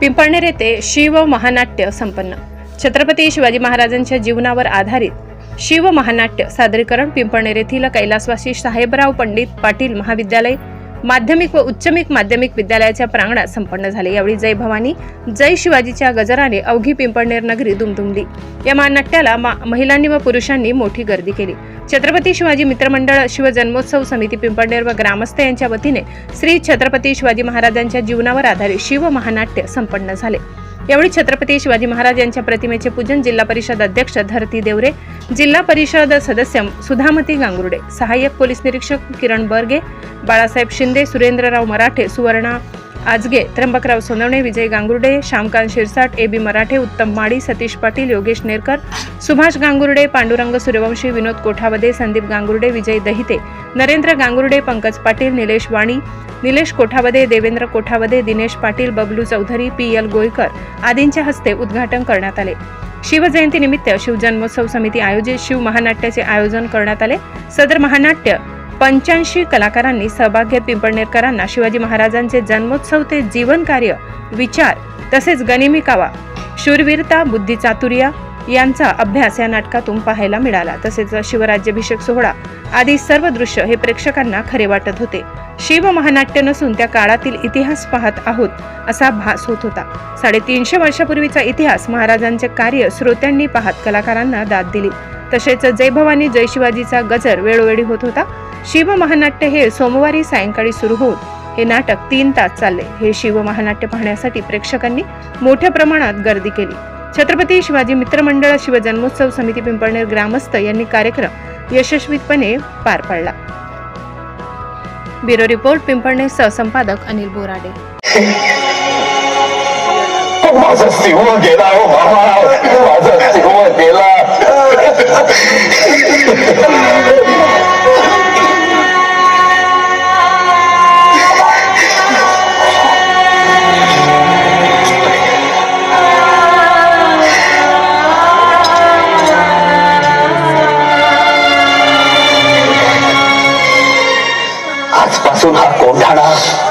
पिंपळनेर येथे शिव महानाट्य संपन्न. छत्रपती शिवाजी महाराजांच्या जीवनावर आधारित शिव महानाट्य सादरीकरण पिंपळनेर येथील कैलासवासी साहेबराव पंडित पाटील महाविद्यालय माध्यमिक व उच्चमिक माध्यमिक विद्यालयाच्या प्रांगणात संपन्न झाले. यावेळी जय भवानी जय शिवाजीच्या गजराने अवघी पिंपळनेर नगरी दुमदुमली. या महानाट्याला मा- महिलांनी व पुरुषांनी मोठी गर्दी केली. छत्रपती शिवाजी मित्रमंडळ शिवजन्मोत्सव समिती पिंपळनेर व ग्रामस्थ यांच्या वतीने श्री छत्रपती शिवाजी महाराजांच्या जीवनावर आधारित शिव महानाट्य संपन्न झाले. यावेळी छत्रपती शिवाजी महाराज यांच्या प्रतिमेचे पूजन जिल्हा परिषद अध्यक्ष धरती देवरे जिल्हा परिषद सदस्य सुधामती गांगुर्डे सहाय्यक पोलीस निरीक्षक किरण बर्गे बाळासाहेब शिंदे सुरेंद्रराव मराठे सुवर्णा आजगे त्र्यंबकराव सोनवणे विजय गांगुर्डे श्यामकांत शिरसाट ए B Marathe Uttam Madi Satish Patil Yogesh Nerkar Subhash Gangurde Pandurang Suryavanshi Vinod Kothavade Sandeep Gangurde Vijay Dahite Narendra Gangurde Pankaj Patil Nilesh Wani Nilesh Kothavade Devendra Kothavade Dinesh Patil Bablu Chaudhari P L Goykar आदींच्या हस्ते उद्घाटन करण्यात आले. शिवजयंतीनिमित्त शिवजन्मोत्सव समिती आयोजित शिव महानाट्याचे आयोजन करण्यात आले. सदर महानाट्य पंच्याऐंशी कलाकारांनी सहभाग घेत पिंपळनेरकरांना शिवाजी महाराजांचे जन्मोत्सव ते जीवन कार्य विचार तसेच गनिमी कावा शूरवीरता बुद्धिचातुर्य यांचा अभ्यास या नाटकातून पाहायला मिळाला. तसेच शिवराज्याभिषेक सोहळा आदी सर्व दृश्य हे प्रेक्षकांना खरे वाटत होते. शिव महानाट्य नसून त्या काळातील इतिहास पाहत आहोत असा भास होत होता. साडेतीनशे वर्षापूर्वीचा इतिहास महाराजांचे कार्य श्रोत्यांनी पाहत कलाकारांना दाद दिली. तसेच जय भवानी जय शिवाजीचा गजर वेळोवेळी होत होता. शिव महानाट्य हे सोमवारी सायंकाळी सुरू होऊन हे नाटक तीन तास चालले. हे शिव महानाट्य पाहण्यासाठी प्रेक्षकांनी मोठ्या प्रमाणात गर्दी केली. छत्रपती शिवाजी मित्रमंडळ शिवजन्मोत्सव समिती पिंपळनेर ग्रामस्थ यांनी कार्यक्रम यशस्वीपणे पार पाडला. ब्युरो रिपोर्ट पिंपळनेर सहसंपादक अनिल बोराडे. माझा सिंह गेला. हो, हो मामा माझा सिंह गेला